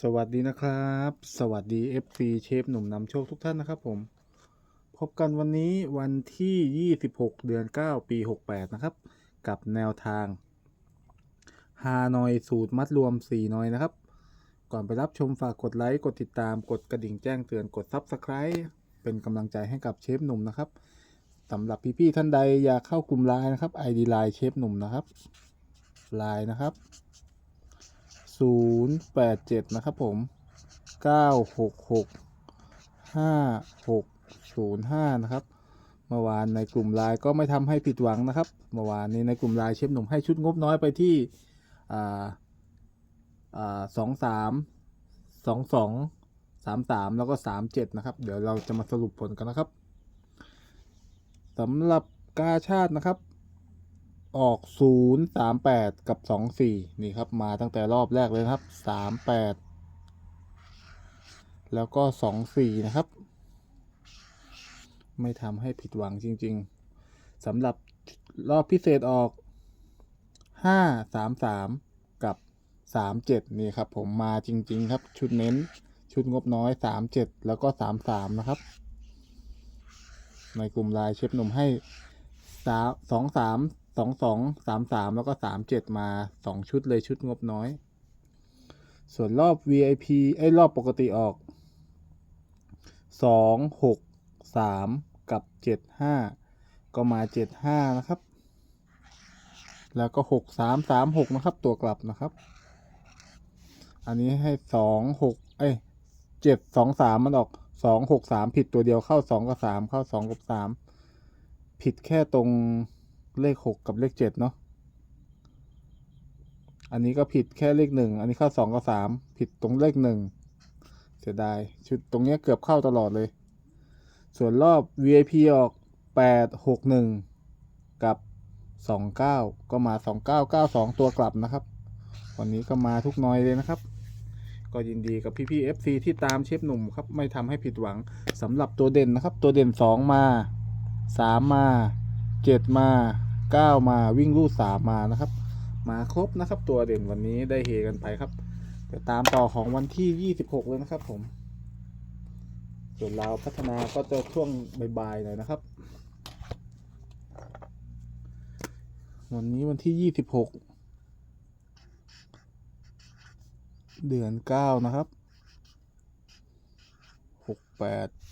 สวัสดีนะครับ สวัสดี FC เชฟหนุ่มนำโชคทุกท่านนะครับผม พบกันวันนี้วันที่ 26 เดือน 9 ปี 68 นะครับ กับแนวทางฮานอยสูตรมัดรวม 4 นอยนะครับ ก่อนไปรับชมฝากกดไลค์ กดติดตามกดกระดิ่งแจ้งเตือนกด Subscribe เป็นกำลังใจให้กับเชฟหนุ่มนะครับสำหรับพี่ๆท่านใดอยากเข้ากลุ่มไลน์นะครับ ID ไลน์เชฟหนุ่มนะครับไลน์นะครับ ศูนย์แปดเจ็ดนะครับผมเก้าหกหกห้าหกศูนย์ห้านะครับ เมื่อวานในกลุ่มไลน์ก็ไม่ทำให้ผิดหวังนะครับ เมื่อวานนี้ในกลุ่มไลน์เชฟหนุ่มให้ชุดงบน้อยไปที่สองสามสองสองสามสามแล้วก็สามเจ็ดนะครับ เดี๋ยวเราจะมาสรุปผลกันนะครับสำหรับกาชาตินะครับ ออก 0 3 8 กับ 2 4 นี่ครับ มาตั้งแต่รอบแรกเลยครับ 3 8 แล้วก็ 2 4 นะครับ ไม่ทำให้ผิดหวังจริง ๆสำหรับรอบพิเศษออก 5 3 3 กับ 3 7 นี่ครับ ผมมาจริง ๆ ครับ ชุดเน้นชุดงบน้อย 3 7 แล้วก็ 3 3 นะครับ ในกลุ่มลน์เชฟหนุ่มให้สาม สองสองสามสามแล้วก็สามเจ็ดมาสองชุดเลยชุดงบน้อย ส่วนรอบ VIP ไอ้รอบปกติออกสองหกสามกับเจ็ดห้าก็มาเจ็ดห้านะครับ แล้วก็หกสามสามหกนะครับ ตัวกลับนะครับ อันนี้ให้สองหกเอ้ยเจ็ดสองสามมันออกสองหกสามผิดตัวเดียวเข้าสองกับสามเข้าสองกับสามผิดแค่ตรง เลขหกกับเลขเจ็ดเนาะ อันนี้ก็ผิดแค่เลขหนึ่งอันนี้เข้าสองกับสามผิดตรงเลขหนึ่งเสียดาย ชุดตรงเนี้ยเกือบเข้าตลอดเลย ส่วนรอบ VIP ออกแปดหกหนึ่งกับสองเก้าก็มาสองเก้าเก้าสองตัวกลับนะครับ วันนี้ก็มาทุกน้อยเลยนะครับ ก็ยินดีกับพี่ๆ FC ที่ตามเชฟหนุ่มครับ ไม่ทำให้ผิดหวังสำหรับตัวเด่นนะครับ ตัวเด่น 2 มา 3 มา 7 มา 9 มาวิ่งรูด3มานะครับ มาครบนะครับ ตัวเด่นวันนี้ได้เฮกันไปครับเดี๋ยวตามต่อของวันที่ 26 เลยนะครับ ผม ส่วนเราพัฒนาก็จะช่วงบ่ายๆหน่อยนะครับ วันนี้วันที่ 26 เดือน 9 นะครับ 68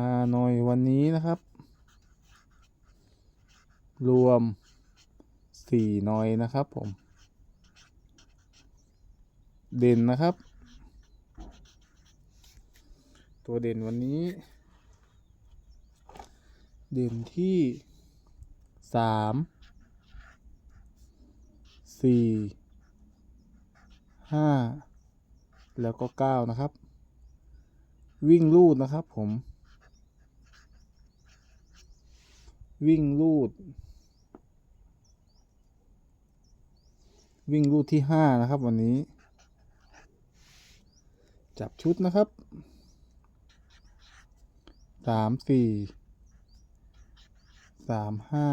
าหน่อยวันนี้นะครับ รวมสี่หน่อยนะครับผม เด่นนะครับ ตัวเด่นวันนี้ เด่นที่สามสี่ห้าแล้วก็เก้านะครับ วิ่งลูดนะครับผม วิ่งลูด วิ่งลูดที่ห้านะครับ วันนี้ จับชุดนะครับสามสี่สามห้า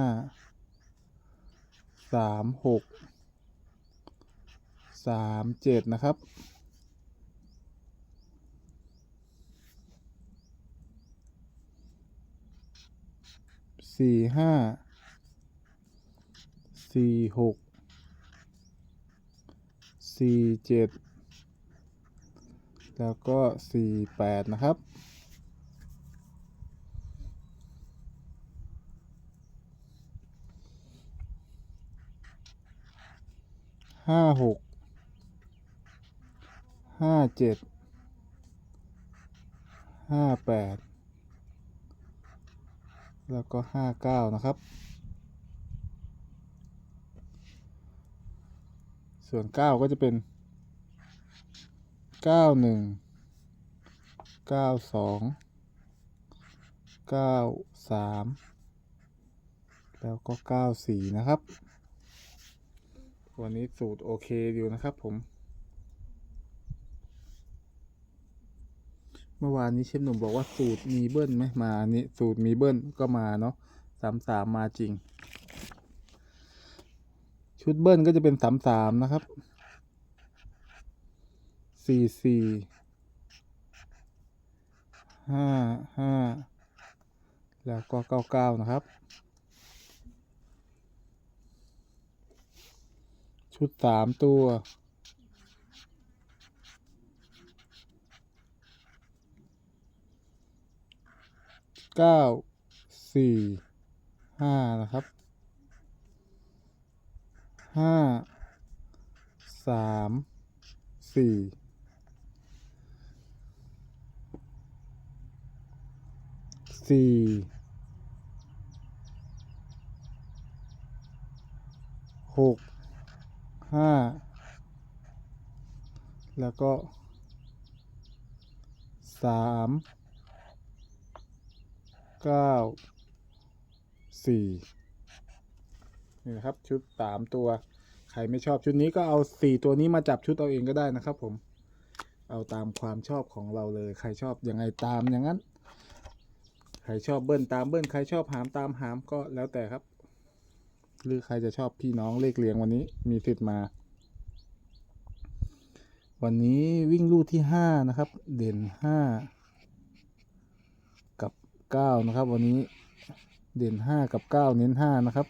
สามหกสามเจ็ดนะครับ สี่ห้าสี่หกสี่เจ็ดแล้วก็สี่แปดนะครับ ห้าหกห้าเจ็ดห้าแปด แล้วก็ห้าเก้านะครับ ส่วนเก้าก็จะเป็นเก้าหนึ่งเก้าสองเก้าสามแล้วก็เก้าสี่นะครับ วันนี้สูตรโอเคอยู่นะครับผม มื่อวานนี้เชฟหนุ่มบอกว่าสูตรมีเบิ้ลไหมมาอันนี้สูตรมีเบิ้ลก็มาเนาะสามสามมาจริง ชุดเบิ้ลก็จะเป็นสามสามนะครับสี่สี่ห้าห้าแล้วก็เก้าเก้านะครับ ชุดสามตัว เก้าสี่ห้านะครับห้าสามสี่สี่หกห้าแล้วก็สาม เก้าสี่นี่นะครับชุดสามตัว ใครไม่ชอบชุดนี้ก็เอาสี่ตัวนี้มาจับชุดเอาเองก็ได้นะครับ ผม เอาตามความชอบของเราเลย ใครชอบยังไงตามอย่างนั้น ใครชอบเบิ้ลตามเบิ้ลใครชอบหามตามหามก็แล้วแต่ครับ หรือใครจะชอบพี่น้องเลขเรียงวันนี้มีสิทธิ์มา วันนี้วิ่งลู่ที่ห้านะครับ เด่นห้า เก้านะครับ วันนี้เด่นห้ากับเก้าเน้นห้านะครับ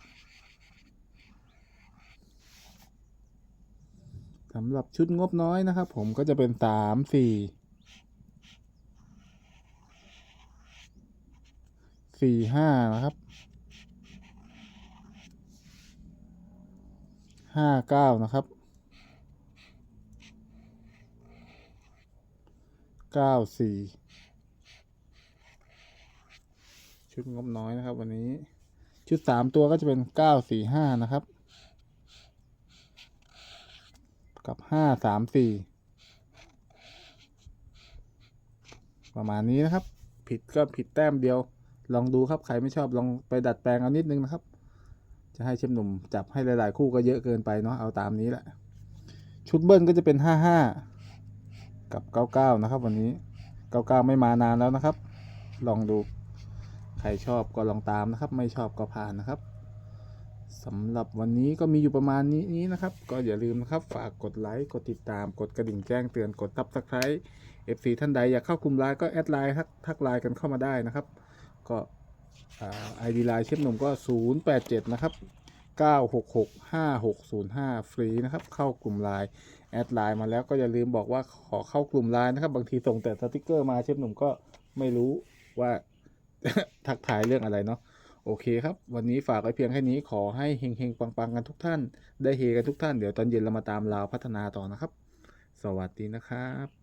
สำหรับชุดงบน้อยนะครับ ผมก็จะเป็นสามสี่สี่ห้านะครับห้าเก้านะครับเก้าสี่ ชุดงบน้อยนะครับ วันนี้ ชุดสามตัวก็จะเป็นเก้าสี่ห้านะครับ กับห้าสามสี่ประมาณนี้นะครับ ผิดก็ผิดแต้มเดียว ลองดูครับใครไม่ชอบลองไปดัดแปลงเอานิดนึงนะครับ จะให้เชฟหนุ่มจับให้หลาย ๆ คู่ก็เยอะเกินไปเนาะเอาตามนี้แหละ ชุดเบิ้ลก็จะเป็นห้าห้ากับเก้าเก้านะครับ วันนี้เก้าเก้าไม่มานานแล้วนะครับ ลองดู ใครชอบก็ลองตามนะครับ ไม่ชอบก็ผ่านนะครับสำหรับวันนี้ก็มีอยู่ประมาณนี้นี้นะครับ ก็อย่าลืมนะครับ ฝากกดไลค์กดติดตาม กดกระดิ่งแจ้งเตือนกดตับสไคร b ์ FC ท่านใดอยากเข้ากลุ่มไลน์ก็แอดไลน์ทักทักไลน์กันเข้ามาได้นะครับ ก็ไอดีไลน์เชฟหนุ่มก็ 087 นะครับ 966 5605 ฟรีนะครับ เข้ากลุ่มไลน์แอดไลน์มาแล้วก็อย่าลืมบอกว่าขอเข้ากลุ่มไลน์นะครับ บางทีส่งแต่สติกเกอร์มาเชฟหนุ่มก็ไม่รู้ว่า ทักทายเรื่องอะไรเนาะโอเคครับ วันนี้ฝากไว้เพียงแค่นี้ขอให้เฮงๆ ปังๆ กันทุกท่าน ได้เฮกันทุกท่าน เดี๋ยวตอนเย็นเรามาตามลาวพัฒนาต่อนะครับ สวัสดีนะครับ